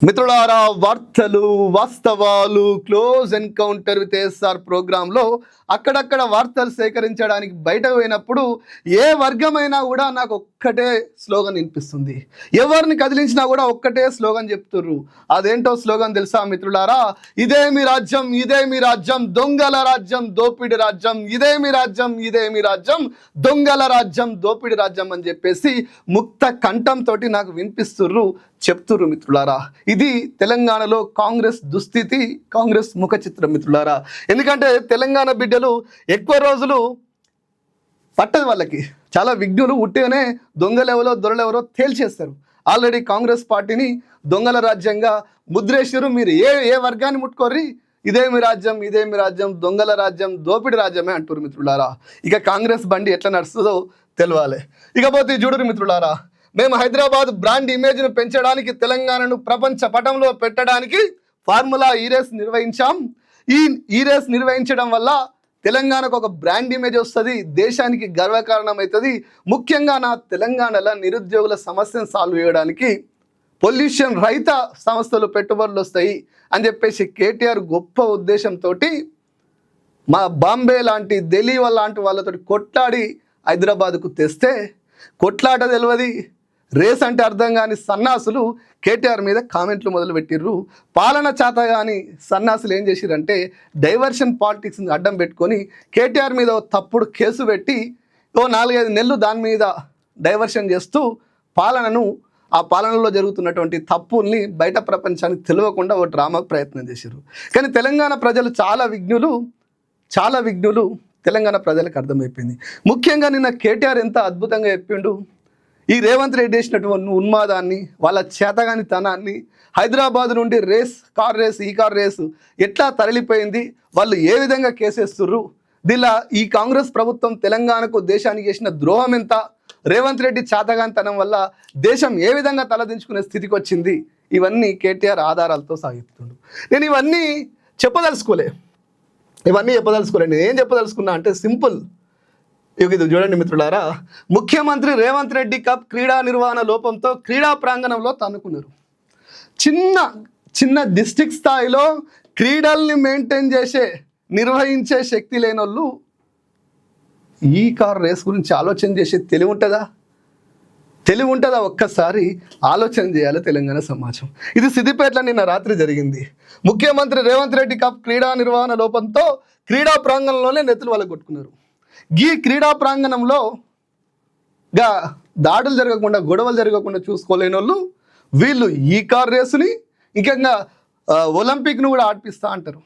మిత్రులారా వార్తలు వాస్తవాలు క్లోజ్ ఎన్కౌంటర్ విత్ ఎస్ఆర్ ప్రోగ్రాంలో అక్కడక్కడ వార్తలు సేకరించడానికి బయట పోయినప్పుడు ఏ వర్గమైనా కూడా నాకు ఒక్కటే స్లోగన్ వినిపిస్తుంది. ఎవరిని కదిలించినా కూడా ఒక్కటే స్లోగన్ చెప్తుర్రు. అదేంటో స్లోగన్ తెలుసా మిత్రులారా? ఇదే మీ రాజ్యం ఇదే మీ రాజ్యం దొంగల రాజ్యం దోపిడి రాజ్యం ఇదే మీ రాజ్యం ఇదే మీ రాజ్యం దొంగల రాజ్యం దోపిడి రాజ్యం అని చెప్పేసి ముక్త కంఠంతో నాకు వినిపిస్తుర్రు చెప్తుర్రు మిత్రులారా. ఇది తెలంగాణలో కాంగ్రెస్ దుస్థితి కాంగ్రెస్ ముఖ చిత్రం మిత్రులారా. ఎందుకంటే తెలంగాణ బిడ్డలు ఎక్కువ రోజులు పట్టదు వాళ్ళకి. చాలా విఘ్నులు ఉట్టిగానే దొంగలెవరో దొరలెవరో తేల్చేస్తారు. ఆల్రెడీ కాంగ్రెస్ పార్టీని దొంగల రాజ్యంగా ముద్రేశ్వరు మీరు. ఏ ఏ వర్గాన్ని ముట్టుకోర్రి? ఇదేమి రాజ్యం ఇదేమి రాజ్యం దొంగల రాజ్యం దోపిడి రాజ్యమే అంటారు మిత్రులారా. ఇక కాంగ్రెస్ బండి ఎట్లా నడుస్తుందో తెలవాలి. ఇకపోతే చూడరు మిత్రులారా మేము హైదరాబాద్ బ్రాండ్ ఇమేజ్ను పెంచడానికి తెలంగాణను ప్రపంచ పటంలో పెట్టడానికి ఫార్ములా ఈ రేస్ నిర్వహించాం. ఈ ఈ రేస్ నిర్వహించడం వల్ల తెలంగాణకు ఒక బ్రాండ్ ఇమేజ్ వస్తుంది దేశానికి గర్వకారణం అవుతుంది ముఖ్యంగా నా తెలంగాణలో నిరుద్యోగుల సమస్యను సాల్వ్ చేయడానికి పొల్యూషన్ రహిత సంస్థలు పెట్టుబడులు వస్తాయి అని చెప్పేసి కేటీఆర్ గొప్ప ఉద్దేశంతో మా బాంబే లాంటి ఢిల్లీ లాంటి వాళ్ళతో కొట్లాడి హైదరాబాద్కు తెస్తే కొట్లాట తెలియదు రేస్ అంటే అర్థం కాని సన్నాసులు కేటీఆర్ మీద కామెంట్లు మొదలుపెట్టిర్రు. పాలన చేత కాని సన్నాసులు ఏం చేసిరంటే డైవర్షన్ పాలిటిక్స్ని అడ్డం పెట్టుకొని కేటీఆర్ మీద ఓ తప్పుడు కేసు పెట్టి ఓ నాలుగైదు నెలలు దాని మీద డైవర్షన్ చేస్తూ పాలనను ఆ పాలనలో జరుగుతున్నటువంటి తప్పుల్ని బయట ప్రపంచానికి తెలియకుండా ఓ డ్రామాకు ప్రయత్నం చేశారు కానీ తెలంగాణ ప్రజలు చాలా విఘ్నులు చాలా విఘ్నులు తెలంగాణ ప్రజలకు అర్థమైపోయింది. ముఖ్యంగా నిన్న కేటీఆర్ ఎంత అద్భుతంగా చెప్పిండు. ఈ రేవంత్ రెడ్డి వేసినటువంటి ఉన్మాదాన్ని వాళ్ళ చేతగాని తనాన్ని హైదరాబాద్ నుండి రేస్ కార్ రేస్ ఈ కార్ రేసు ఎట్లా తరలిపోయింది వాళ్ళు ఏ విధంగా కేసేస్తుర్రు? దీనిలా ఈ కాంగ్రెస్ ప్రభుత్వం తెలంగాణకు దేశానికి చేసిన ద్రోహం ఎంత? రేవంత్ రెడ్డి చేతగానితనం వల్ల దేశం ఏ విధంగా తలదించుకునే స్థితికి వచ్చింది? ఇవన్నీ కేటీఆర్ ఆధారాలతో సాగిస్తుండు. నేను ఇవన్నీ చెప్పదలుచుకోలే. ఇవన్నీ చెప్పదలుచుకోలేండి నేను ఏం చెప్పదలుచుకున్నా అంటే సింపుల్. ఇది చూడండి మిత్రులారా. ముఖ్యమంత్రి రేవంత్ రెడ్డి కప్ క్రీడా నిర్వహణ లోపంతో క్రీడా ప్రాంగణంలో తన్నుకున్నారు. చిన్న చిన్న డిస్టిక్ స్థాయిలో క్రీడల్ని మెయింటైన్ చేసే నిర్వహించే శక్తి లేని వాళ్ళు ఈ కార్ రేస్ గురించి ఆలోచన చేసే తెలివి ఉంటుందా? తెలివి ఉంటుందా? ఒక్కసారి ఆలోచన చేయాలి తెలంగాణ సమాజం. ఇది సిద్దిపేటలో నిన్న రాత్రి జరిగింది. ముఖ్యమంత్రి రేవంత్ రెడ్డి కప్ క్రీడా నిర్వహణ లోపంతో క్రీడా ప్రాంగణంలోనే నెత్తులు వాళ్ళ కొట్టుకున్నారు. ఈ క్రీడా ప్రాంగణంలో గా దాడులు జరగకుండా గొడవలు జరగకుండా చూసుకోలేని వాళ్ళు వీళ్ళు ఈ కార్ రేసుని ఇంకంగా ఒలింపిక్ను కూడా ఆడిపిస్తా అంటారు.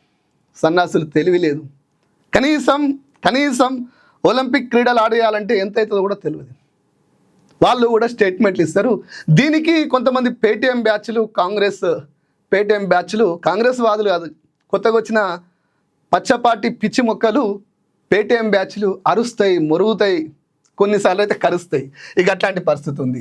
సన్నాసులు తెలివి లేదు. కనీసం కనీసం ఒలింపిక్ క్రీడలు ఆడేయాలంటే ఎంత అవుతుందో కూడా తెలియదు. వాళ్ళు కూడా స్టేట్మెంట్లు ఇస్తారు. దీనికి కొంతమంది పేటీఎం బ్యాచ్లు కాంగ్రెస్ పేటీఎం బ్యాచ్లు కాంగ్రెస్ వాదులు కాదు కొత్తగా వచ్చిన పచ్చపాటి పిచ్చి మొక్కలు పేటీఎం బ్యాచ్లు అరుస్తాయి మురుగుతాయి కొన్నిసార్లు అయితే కరుస్తాయి. ఇక అట్లాంటి పరిస్థితి ఉంది.